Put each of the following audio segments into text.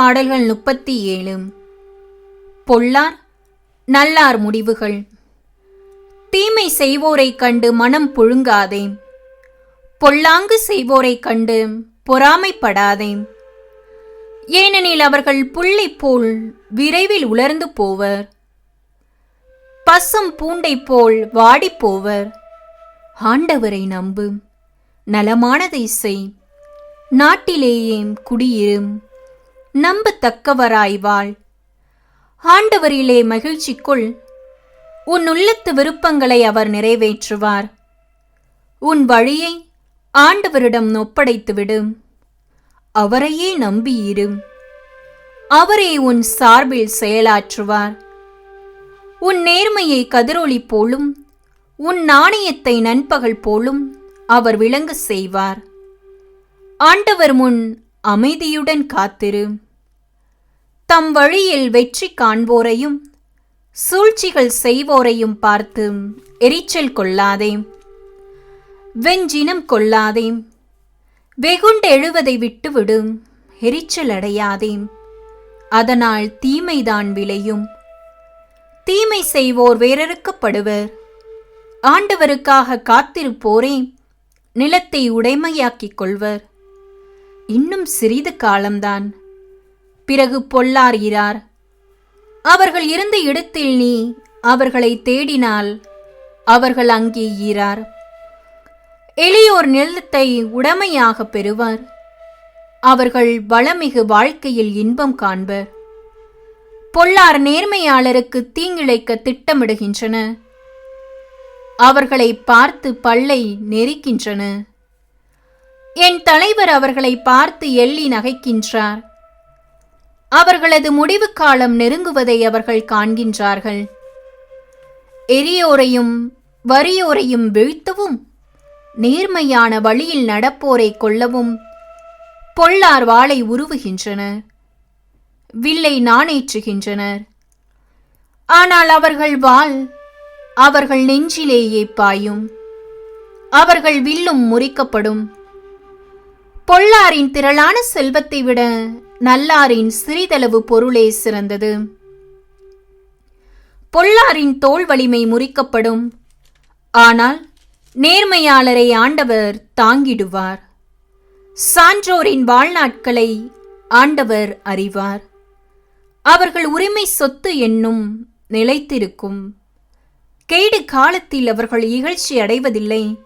பாடல்கள் முப்பத்தி ஏழு பொல்லார் நல்லார் முடிவுகள். தீமை செய்வோரைக் கண்டு மனம் புழுங்காதே. பொல்லாங்கு செய்வோரைக் கண்டு பொறாமைப்படாதே. ஏனெனில் அவர்கள் புள்ளை போல் விரைவில் உலர்ந்து போவர். பசும் பூண்டை போல் வாடிப்போவர் ஆண்டவரை நம்பு. நலமானதை செய். நாட்டிலேயே குடியிரும். நம்பத்தக்கவராய் வாழ். ஆண்டவரிலே மகிழ்ச்சிக்குள் உன் உள்ளத்து விருப்பங்களை அவர் நிறைவேற்றுவார். உன் வழியை ஆண்டவரிடம் ஒப்படைத்துவிடு. அவரையே நம்பியிரு. அவரே உன் சார்பில் செயலாற்றுவார். உன் நேர்மையை கதிரொளி போலும் உன் நாணயத்தை நண்பகல் போலும் அவர் விளங்க செய்வார். ஆண்டவர் முன் அமைதியுடன் காத்திரு. தம் வழியில் வெற்றி காண்போரையும் சூழ்ச்சிகள் செய்வோரையும் பார்த்து எரிச்சல் கொள்ளாதே. வெஞ்சினம் கொள்ளாதே. வெகுண்டு எழுவதை விட்டுவிடு எரிச்சல் அடையாதே. அதனால் தீமைதான் விளையும். தீமை செய்வோர் வேறறுக்கப்படுவர். ஆண்டவருக்காக காத்திருப்போரே நிலத்தை உடைமையாக்கிக் கொள்வர். இன்னும் சிறிது காலம்தான். பிறகு பொல்லார்கிறார் அவர்கள் இருந்த இடத்தில் நீ அவர்களை தேடினால் அவர்கள் அங்கே ஈரார். எளியோர் நிலத்தை உடமையாக பெறுவர். அவர்கள் வளமிகு வாழ்க்கையில் இன்பம் காண்பர். பொல்லார் நேர்மையாளருக்கு தீங்கிழைக்க திட்டமிடுகின்றன. அவர்களை பார்த்து பல்லை நெரிக்கின்றன. என் தலைவர் அவர்களை பார்த்து எள்ளி நகைக்கின்றார். அவர்களது முடிவு காலம் நெருங்குவதை அவர்கள் காண்கின்றார்கள். எரியோரையும் வறியோரையும் வீழ்த்தவும் நேர்மையான வழியில் நடப்போரை கொள்ளவும் பொள்ளார் வாளை உருவுகின்றனர். வில்லை நாணேற்றுகின்றனர். ஆனால் அவர்கள் வாள் அவர்கள் நெஞ்சிலேயே பாயும். அவர்கள் வில்லும் முறிக்கப்படும். பொல்லாரின் திரளான செல்வத்தை விட நல்லாரின் சிறிதளவு பொருளே சிறந்தது. பொல்லாரின் தோல் வலிமை முறிக்கப்படும். ஆனால் நேர்மையாளரை ஆண்டவர் தாங்கிடுவார். சான்றோரின் வாழ்நாட்களை ஆண்டவர் அறிவார். அவர்கள் உரிமை சொத்து என்னும் நிலைத்திருக்கும். கேடு காலத்தில் அவர்கள் இகழ்ச்சி அடைவதில்லை.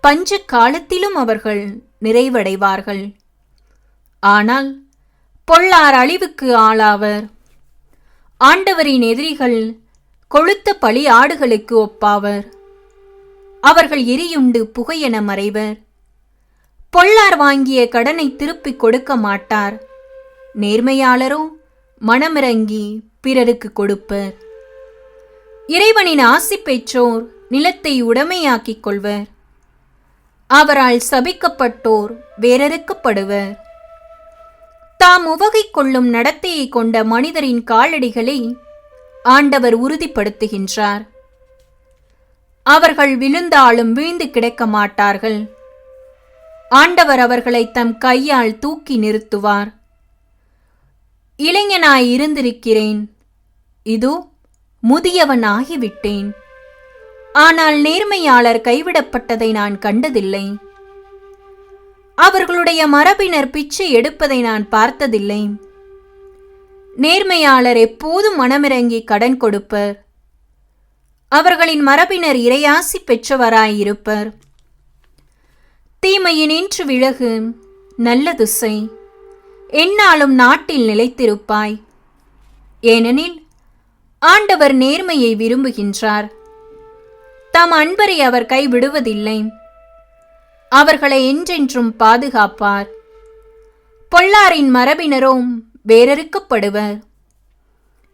பஞ்ச காலத்திலும் அவர்கள் நிறைவடைவார்கள். ஆனால் பொள்ளார் அழிவுக்கு ஆளாவர். ஆண்டவரின் எதிரிகள் கொழுத்த பழி ஆடுகளுக்கு ஒப்பாவர். அவர்கள் எரியுண்டு புகையென மறைவர். பொள்ளார் வாங்கிய கடனை திருப்பிக் கொடுக்க மாட்டார். நேர்மையாளரோ மனமிறங்கி பிறருக்கு கொடுப்பர். இறைவனின் ஆசி பெற்றோர் நிலத்தை உடமையாக்கிக் கொள்வர். அவரால் சபிக்கப்பட்டோர் வேறறுக்கப்படுவர். தாம் உவகை கொள்ளும் நடத்தையை கொண்ட மனிதரின் காலடிகளை ஆண்டவர் உறுதிப்படுத்துகின்றார். அவர்கள் விழுந்தாலும் வீழ்ந்து கிடக்க மாட்டார்கள். ஆண்டவர் அவர்களை தம் கையால் தூக்கி நிறுத்துவார். இளைஞனாய் இருந்திருக்கிறேன். இதோ முதியவன் ஆகிவிட்டேன் ஆனால் நேர்மையாளர் கைவிடப்பட்டதை நான் கண்டதில்லை. அவர்களுடைய மரபினர் பிச்சை எடுப்பதை நான் பார்த்ததில்லை. நேர்மையாளர் எப்போதும் மனமிறங்கி கடன் கொடுப்பர். அவர்களின் மரபினர் இறையாசி பெற்றவராயிருப்பர். தீமையினின்று விலகு நல்ல துசை. என்னாலும் நாட்டில் நிலைத்திருப்பாய். ஏனெனில் ஆண்டவர் நேர்மையை விரும்புகின்றார். தம் அன்பரை அவர் கைவிடுவதில்லை. அவர்களை என்றென்றும் பாதுகாப்பார். பொல்லாரின் மரபினரும் வேறறுக்கப்படுவர்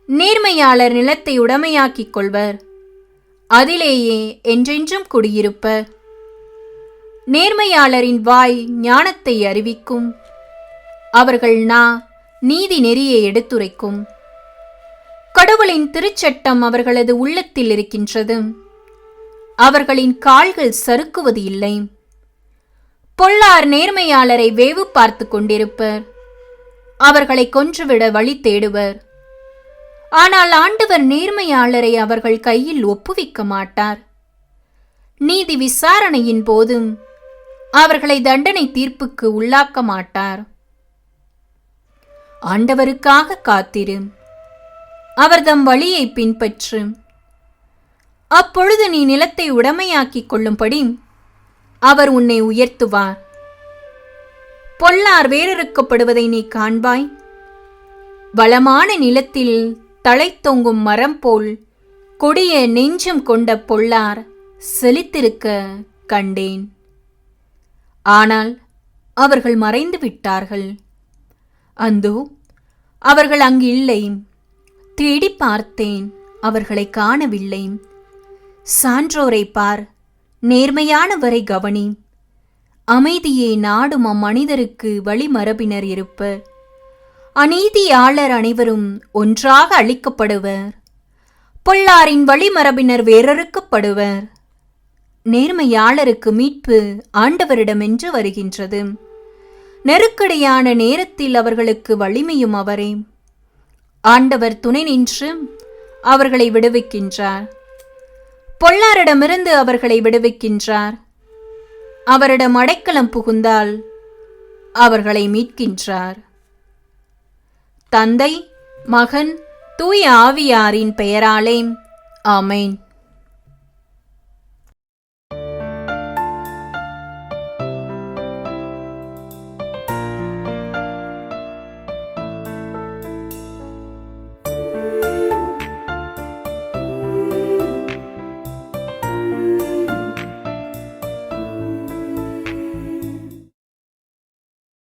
நேர்மையாளர் நிலத்தை உடமையாக்கிக் கொள்வர். அதிலேயே என்றென்றும் குடியிருப்பர். நேர்மையாளரின் வாய் ஞானத்தை அறிவிக்கும். அவர்கள் நா நீதி நெறியை எடுத்துரைக்கும். கடவுளின் திருச்சட்டம் அவர்களது உள்ளத்தில் இருக்கின்றது. அவர்களின் கால்கள் சறுக்குவது இல்லை. பொல்லார் நேர்மையாளரை வேவு பார்த்து கொண்டிருப்பர். அவர்களை கொன்றுவிட வழி தேடுவர். ஆனால் ஆண்டவர் நேர்மையாளரை அவர்கள் கையில் ஒப்புவிக்க மாட்டார். நீதி விசாரணையின் போதும் அவர்களை தண்டனை தீர்ப்புக்கு உள்ளாக்க மாட்டார். ஆண்டவருக்காக காத்திரும். அவர் தம் வழியை பின்பற்று அப்பொழுது நீ நிலத்தை உடமையாக்கிக் கொள்ளும்படி அவர் உன்னை உயர்த்துவார். பொல்லார் வேறறுக்கப்படுவதை நீ காண்பாய். வளமான நிலத்தில் தழைத்தொங்கும் மரம் போல் கொடிய நெஞ்சம் கொண்ட பொல்லார் செழித்திருக்க கண்டேன். ஆனால் அவர்கள் மறைந்து விட்டார்கள். அந்தோ அவர்கள் அங்கு இல்லை. தேடி பார்த்தேன் அவர்களை காணவில்லை. சான்றோரை பார் நேர்மையானவரை கவனி. அமைதியை நாடும் அம்மனிதருக்கு வழிமரபினர் இருப்பர் அநீதியாளர் அனைவரும் ஒன்றாக அளிக்கப்படுவர் பொல்லாரின் வழிமரபினர் வேறறுக்கப்படுவர். நேர்மையாளருக்கு மீட்பு ஆண்டவரிடமென்று வருகின்றது. நெருக்கடியான நேரத்தில் அவர்களுக்கு வலிமையும் அவரே. ஆண்டவர் துணை நின்று அவர்களை விடுவிக்கின்றார். பொல்லாரிடமிருந்து அவர்களை விடுவிக்கின்றார். அவரிடம் அடைக்கலம் புகுந்தால் அவர்களை மீட்கின்றார். தந்தை மகன் தூய ஆவியாரின் பெயராலே. ஆமேன்.